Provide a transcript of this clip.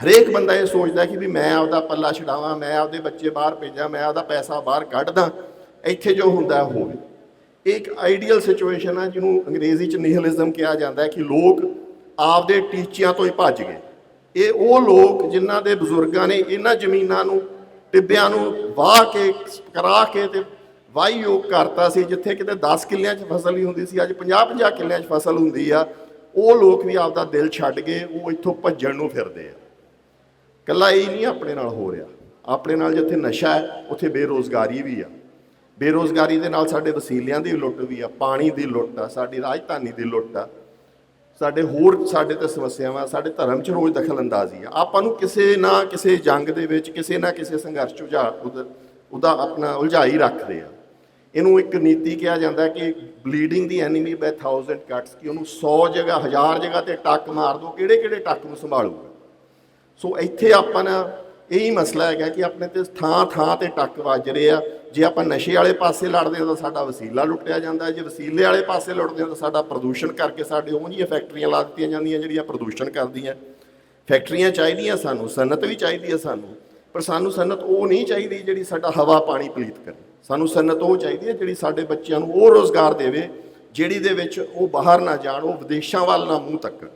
ਹਰੇਕ ਬੰਦਾ ਇਹ ਸੋਚਦਾ ਕਿ ਵੀ ਮੈਂ ਆਪਦਾ ਪੱਲਾ ਛਡਾਵਾਂ, ਮੈਂ ਆਪਦੇ ਬੱਚੇ ਬਾਹਰ ਭੇਜਾਂ, ਮੈਂ ਆਪਦਾ ਪੈਸਾ ਬਾਹਰ ਕੱਢਦਾ। ਇੱਥੇ ਜੋ ਹੁੰਦਾ ਹੋਵੇ। ਇਹ ਇੱਕ ਆਈਡੀਅਲ ਸਿਚੁਏਸ਼ਨ ਆ ਜਿਹਨੂੰ ਅੰਗਰੇਜ਼ੀ ਚ ਨਿਹਲਿਜ਼ਮ ਕਿਹਾ ਜਾਂਦਾ ਹੈ ਕਿ ਲੋਕ ਆਪਦੇ ਟੀਚਿਆਂ ਤੋਂ ਹੀ ਭੱਜ ਗਏ। ਇਹ ਉਹ ਲੋਕ ਜਿਨ੍ਹਾਂ ਦੇ ਬਜ਼ੁਰਗਾਂ ਨੇ ਇਹਨਾਂ ਜ਼ਮੀਨਾਂ ਨੂੰ, ਟਿੱਬਿਆਂ ਨੂੰ ਵਾਹ ਕੇ, ਕਰਾ ਕੇ ਤੇ ਵਾਹੀਯੋਗ ਕਰਤਾ ਸੀ, ਜਿੱਥੇ ਕਿਤੇ 10 ਕਿੱਲਿਆਂ 'ਚ ਫਸਲ ਹੀ ਹੁੰਦੀ ਸੀ। ਅੱਜ 50-50 ਕਿੱਲਿਆਂ 'ਚ ਫਸਲ ਹੁੰਦੀ ਆ। ਉਹ ਲੋਕ ਵੀ ਆਪਦਾ ਦਿਲ ਛੱਡ ਗਏ, ਉਹ ਇੱਥੋਂ ਭੱਜਣ ਨੂੰ ਫਿਰਦੇ ਆ। ਕੱਲਾ ਇਹ ਨਹੀਂ ਆਪਣੇ ਨਾਲ ਹੋ ਰਿਹਾ। ਆਪਣੇ ਨਾਲ ਜਿੱਥੇ ਨਸ਼ਾ ਹੈ, ਉੱਥੇ ਬੇਰੋਜ਼ਗਾਰੀ ਵੀ ਆ। ਬੇਰੋਜ਼ਗਾਰੀ ਦੇ ਨਾਲ ਸਾਡੇ ਵਸੀਲਿਆਂ ਦੀ ਲੁੱਟ ਵੀ ਆ, ਪਾਣੀ ਦੀ ਲੁੱਟ ਆ, ਸਾਡੀ ਰਾਜਧਾਨੀ ਦੀ ਲੁੱਟ ਆ। ਸਾਡੇ ਹੋਰ ਸਾਡੇ ਤੇ ਸਮੱਸਿਆਵਾਂ, ਸਾਡੇ ਧਰਮ 'ਚ ਰੋਜ਼ ਦਖਲ ਅੰਦਾਜ਼ੀ ਆ। ਆਪਾਂ ਨੂੰ ਕਿਸੇ ਨਾ ਕਿਸੇ ਜੰਗ ਦੇ ਵਿੱਚ, ਕਿਸੇ ਨਾ ਕਿਸੇ ਸੰਘਰਸ਼ 'ਚ ਉਲਝਾ ਉਹਦਾ- ਉਹਦਾ ਆਪਣਾ ਉਲਝਾਈ ਰੱਖਦੇ ਆ। ਇਹਨੂੰ ਇੱਕ ਨੀਤੀ ਕਿਹਾ ਜਾਂਦਾ ਕਿ ਬਲੀਡਿੰਗ ਦੀ ਐਨੀਮੀ ਬਾਈ 1000 ਕੱਟਸ ਕਿ ਉਹਨੂੰ 100 ਜਗ੍ਹਾ 1000 ਜਗ੍ਹਾ ਤੇ ਟੱਕ ਮਾਰ ਦੋ ਕਿਹੜੇ ਕਿਹੜੇ ਟੱਕ ਨੂੰ ਸੰਭਾਲੂਗਾ। ਸੋ ਇੱਥੇ ਆਪਾਂ ਨਾ ਇਹੀ ਮਸਲਾ ਹੈਗਾ ਕਿ ਆਪਣੇ ਤੇ ਥਾਂ ਥਾਂ ਤੇ ਟੱਕ ਵੱਜ ਰਹੇ ਆ। ਜੇ ਆਪਾਂ ਨਸ਼ੇ ਵਾਲੇ ਪਾਸੇ ਲੜਦੇ ਹਾਂ ਤਾਂ ਸਾਡਾ ਵਸੀਲਾ ਲੁੱਟਿਆ ਜਾਂਦਾ ਜੇ ਵਸੀਲੇ ਵਾਲੇ ਪਾਸੇ ਲੁੱਟਦੇ ਹਾਂ ਤਾਂ ਸਾਡਾ ਪ੍ਰਦੂਸ਼ਣ ਕਰਕੇ ਸਾਡੇ ਉਹ ਜਿਹੀਆਂ ਫੈਕਟਰੀਆਂ ਲਾ ਦਿੱਤੀਆਂ ਜਾਂਦੀਆਂ ਜਿਹੜੀਆਂ ਪ੍ਰਦੂਸ਼ਣ ਕਰਦੀਆਂ। ਫੈਕਟਰੀਆਂ ਚਾਹੀਦੀਆਂ ਸਾਨੂੰ, ਸਨਅਤ ਵੀ ਚਾਹੀਦੀ ਹੈ ਸਾਨੂੰ, ਪਰ ਸਾਨੂੰ ਸਨਅਤ ਉਹ ਨਹੀਂ ਚਾਹੀਦੀ ਜਿਹੜੀ ਸਾਡਾ ਹਵਾ, ਪਾਣੀ ਪਲੀਤ ਕਰੇ। ਸਾਨੂੰ ਸਨਅਤ ਉਹ ਚਾਹੀਦੀ ਹੈ ਜਿਹੜੀ ਸਾਡੇ ਬੱਚਿਆਂ ਨੂੰ ਉਹ ਰੋਜ਼ਗਾਰ ਦੇਵੇ, ਜਿਹੜੀ ਦੇ ਵਿੱਚ ਉਹ ਬਾਹਰ ਨਾ ਜਾਣ, ਉਹ ਵਿਦੇਸ਼ਾਂ ਵੱਲ ਨਾ ਮੂੰਹ ਤੱਕਣ